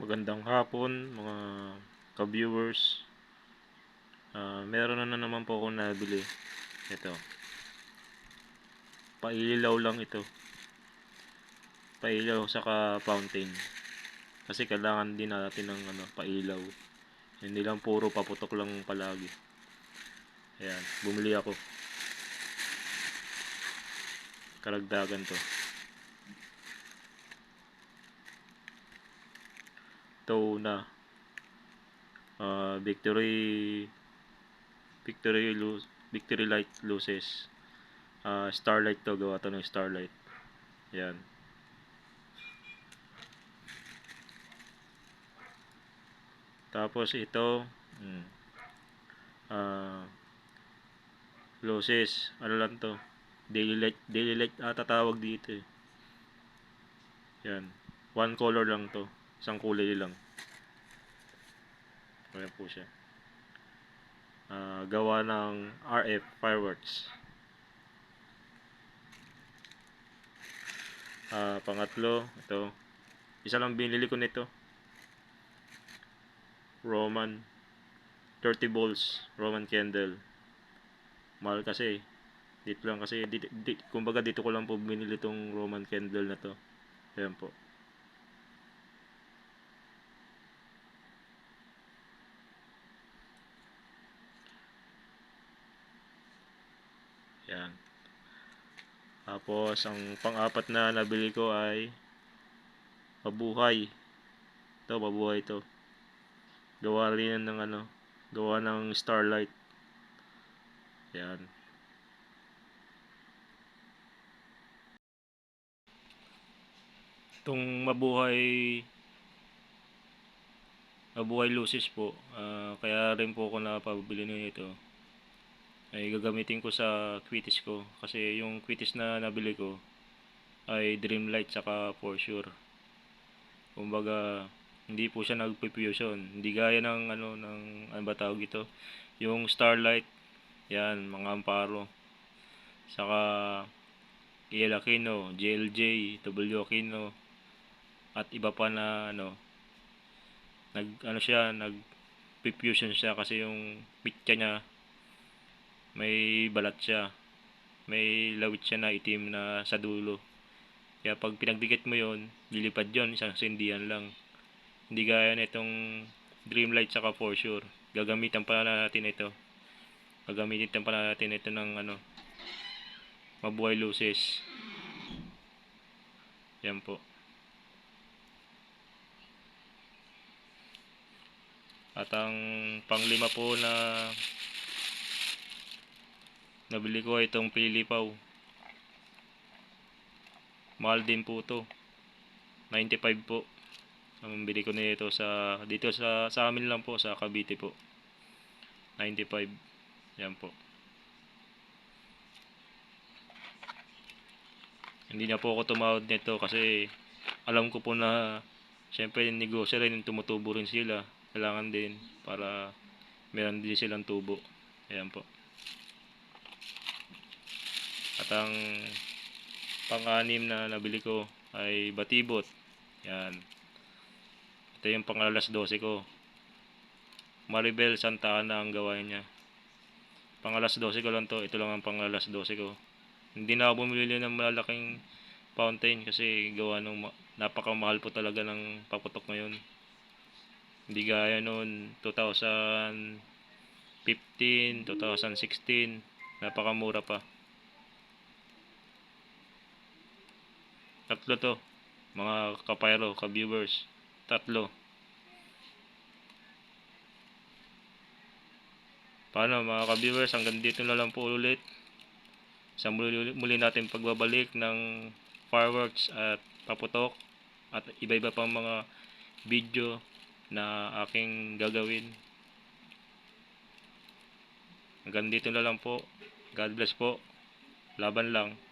Magandang hapon mga ka-viewers. Ah, meron na, na naman po akong nabili. Ito. Pailaw lang ito. Pailaw saka fountain. Kasi kailangan din natin ng ano, pailaw. Hindi lang puro paputok lang palagi. Ayan, bumili ako. Karagdagan to. Ito na. Ah, victory victory lose victory light loses. Ah, starlight to gawa to ng starlight. Yan. Tapos ito, mm, ah, loses, ano lang to, daily light, daily light ata tawag dito eh. Yan, one color lang to, isang kulay lang. Ayan po siya. Ah, gawa ng RF fireworks. Ah, pangatlo, ito. Isa lang binili ko nito. Roman 30 volts Roman candle. Mahal kasi. Dito lang kasi dito, dito, kumbaga dito ko lang po binili tong Roman candle na to. Ayan po. Yan. Tapos, ang pang-apat na nabili ko ay mabuhay. Ito, mabuhay to. Gawa rin ng ano, gawa ng starlight. Yan. Itong mabuhay mabuhay lucis po. ah, kaya rin po ako napabili nito ay gagamitin ko sa quitis ko. Kasi yung quitis na nabili ko ay Dreamlight saka for sure. Kumbaga hindi po siya nagpifusion hindi gaya ng ano ng ano ba tawag ito? Yung Starlight. Yan mga amparo. Saka EL Aquino JLJ W Aquino. At iba pa na ano nag ano siya nag fusion siya kasi yung pitya niya may balat siya. May lawit siya na itim na sa dulo. Kaya pag pinagdikit mo yon lilipad yon isang sindihan lang. Hindi gaya nitong Dreamlight saka for sure. Gagamitan pa natin ito. Gagamitin pa natin ito ng ano mabuhay luces. Yan po. At ang panglima po na Nabili ko itong pilipaw. Mahal din po to. 95 po. Ang bili ko nito sa dito sa sa amin lang po sa Cavite po. 95. Yan po. Hindi na po ako tumawad nito kasi alam ko po na syempre negosyo rin tumutubo rin sila. Kailangan din para meron din silang tubo. Ayan po. Ang pang-anim na nabili ko ay batibot. Yan. Ito yung pang alas 12 ko. Maribel Santa Ana ang gawain niya. Pang alas 12 ko lang to. Ito lang ang pang alas 12 ko. Hindi na ako bumili ng malalaking fountain kasi gawa nung napakamahal po talaga ng paputok ngayon. Hindi gaya noon 2015, 2016, napakamura pa. Tatlo to. Mga kapayro, ka-viewers. Tatlo. Paano mga ka-viewers, hanggang dito na lang po ulit. Sa muli, muli natin pagbabalik ng fireworks at paputok at iba-iba pang mga video na aking gagawin. Hanggang dito na lang po. God bless po. Laban lang.